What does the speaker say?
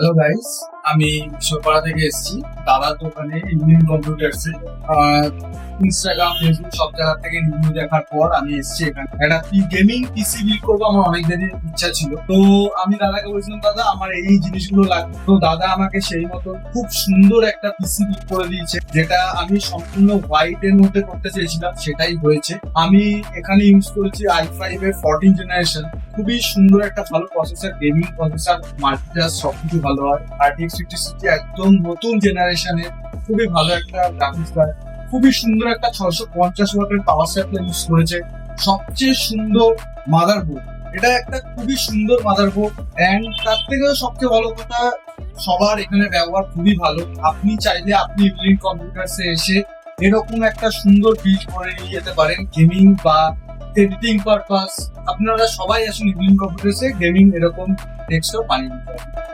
Hello guys আমি বিশ্বপাড়া থেকে এসেছি। দাদার দোকানে ইঞ্জিনিয়ারিং কম্পিউটার্স ইনস্টাগ্রাম ফেসবুক সব জায়গা থেকে রিভিউ দেখার পর আমি এসেছি এখানে। একটা গেমিং পিসি বিল্ড করব আমার অনেক দিনের ইচ্ছা ছিল। তো আমি দাদাকে বলছিলাম, দাদা, আমার এই জিনিসগুলো লাগবে। তো দাদা আমাকে সেই মতো খুব সুন্দর একটা পিসি বিল্ড করে দিয়েছে, যেটা আমি সম্পূর্ণ হোয়াইট এর মধ্যে করতে চেয়েছিলাম, সেটাই হয়েছে। আমি এখানে ইউজ করেছি আই ফাইভ এর ফোরটিন জেনারেশন খুবই সুন্দর একটা ভালো প্রসেসর গেমিং প্রসেসর মাল্টিটাস সবকিছু ভালো। হয়। আর আরটিএক্স ফিফটি সিক্সটি একদম নতুন জেনারেশনের খুবই ভালো একটা গ্রাফিক্স কার্ড খুবই সুন্দর একটা ছশো পঞ্চাশ ওয়াটের পাওয়ার সাপ্লাই ইউজ করেছে। সবচেয়ে সুন্দর মাদারবোর্ড এটা একটা খুবই সুন্দর মাদারবোর্ড অ্যান্ড তার থেকেও সবচেয়ে ভালো কথা, সবার এখানে ব্যবহার খুবই ভালো। আপনি চাইলে আপনি ইভিনিং কম্পিউটার্সে এসে এরকম একটা সুন্দর বিল্ড করে নিয়ে যেতে পারেন গেমিং বা এডিটিং পারপাস আপনারা সবাই আসুন ইভিনিং কম্পিউটার্সে গেমিং এরকম ডেস্কটপ বানিয়ে নিতে পারেন।